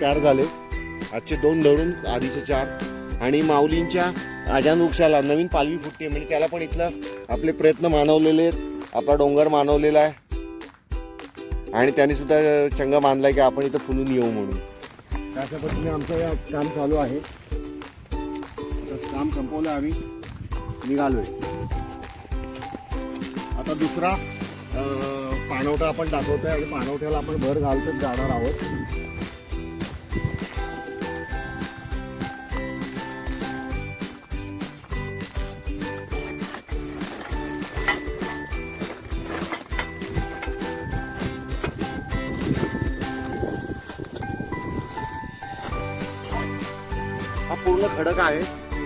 तयार झाले. आजचे दोन धरून आधीचे चार. आणि माऊलींच्या आजान वृक्षाला नवीन पालवी फुटते म्हणजे त्याला पण इथलं आपले प्रयत्न मानवलेले आहेत. आपला डोंगर मानवलेला आहे. आणि त्यांनी सुद्धा चंगा आहे की आपण इथं फुलून येऊ म्हणून. तर अशा पद्धतीने आमचं या काम चालू आहे. तर काम संपवलं आम्ही. निघालोय. आता दुसरा पाणवठा आपण दाखवतोय. आणि पाणवठ्याला आपण भर घालतच जाणार आहोत. पूर्ण खडक आहे.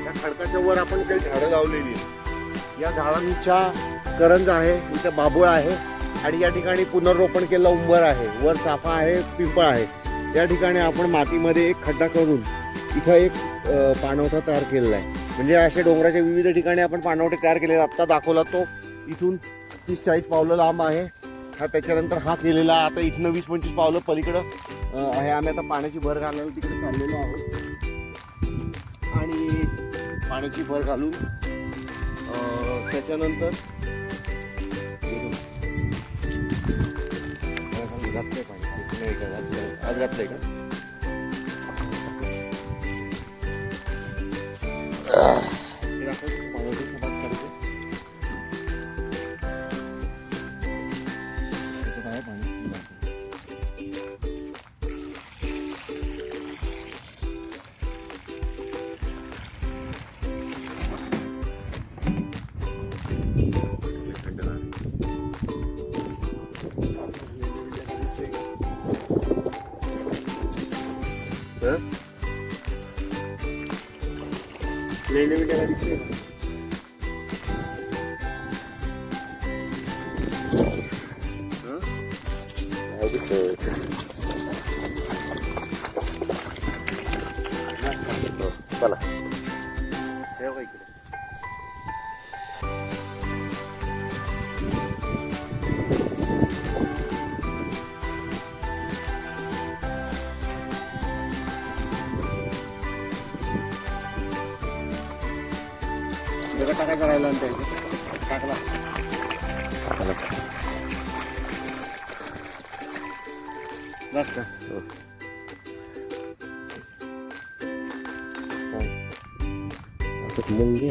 या खडकाच्या वर आपण काही झाडं लावलेली आहेत. या झाडांच्या करंज आहे इथे बाबुळ आहे आणि या ठिकाणी पुनर्रोपण केलं उंबर आहे. वर चाफा आहे पिंपळ आहे. या ठिकाणी आपण मातीमध्ये एक खड्डा करून इथं एक पाणवठा तयार केलेला आहे. म्हणजे अशा डोंगराच्या विविध ठिकाणी आपण पाणवठे तयार केलेले आत्ता दाखवला तो. इथून तीस चाळीस पावलं लांब आहे. हा त्याच्यानंतर हा केलेला आता इथनं वीस पंचवीस पावलं पलीकडं आहे. आम्ही आता पाण्याची भर घालायला तिकडे चाललेलो आहोत. पाण्याची भर घालून त्याच्यानंतर घातलंय पाणी नाही का घातलंय आज घातलंय का पाण्याची हं? लेंडे बिंडे काय दिसले का? हं? नाही दिसत. हो, चला जरा टाकायचा राहिला टाकला. बस का? मुंगे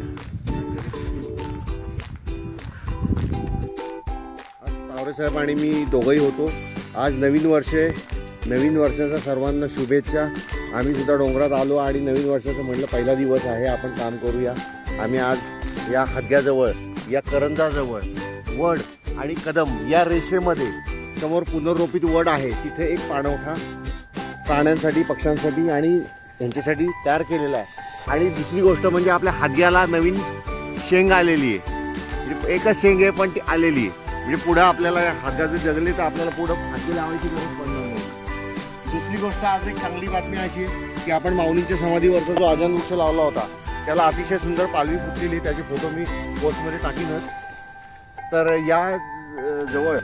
काय आणि मी दोघंही होतो. आज नवीन वर्ष आहे नवीन वर्षाचा सर्वांना शुभेच्छा. आम्ही सुद्धा डोंगरात आलो आणि नवीन वर्षाचं म्हटलं पहिला दिवस आहे आपण काम करूया. आम्ही आज या हद्याजवळ या करंजाजवळ वड आणि कदम या रेषेमध्ये समोर पुनर्रोपित वड आहे. तिथे एक पाणवठा प्राण्यांसाठी पक्ष्यांसाठी आणि यांच्यासाठी तयार केलेला आहे. आणि दुसरी गोष्ट म्हणजे आपल्या हाद्याला नवीन शेंग आलेली आहे. म्हणजे एकच शेंग आहे पण ती आलेली आहे. म्हणजे पुढं आपल्याला हाताचे जगले तर आपल्याला पुढं हाती लावायची गरज पडणार नाही. दुसरी गोष्ट आज एक चांगली बातमी अशी की आपण माऊलींच्या समाधीवरचा जो अजन वृक्ष लावला होता त्याला अतिशय सुंदर पालवी फुटलेली त्याचे फोटो मी पोस्टमध्ये टाकीनच. तर या जवळ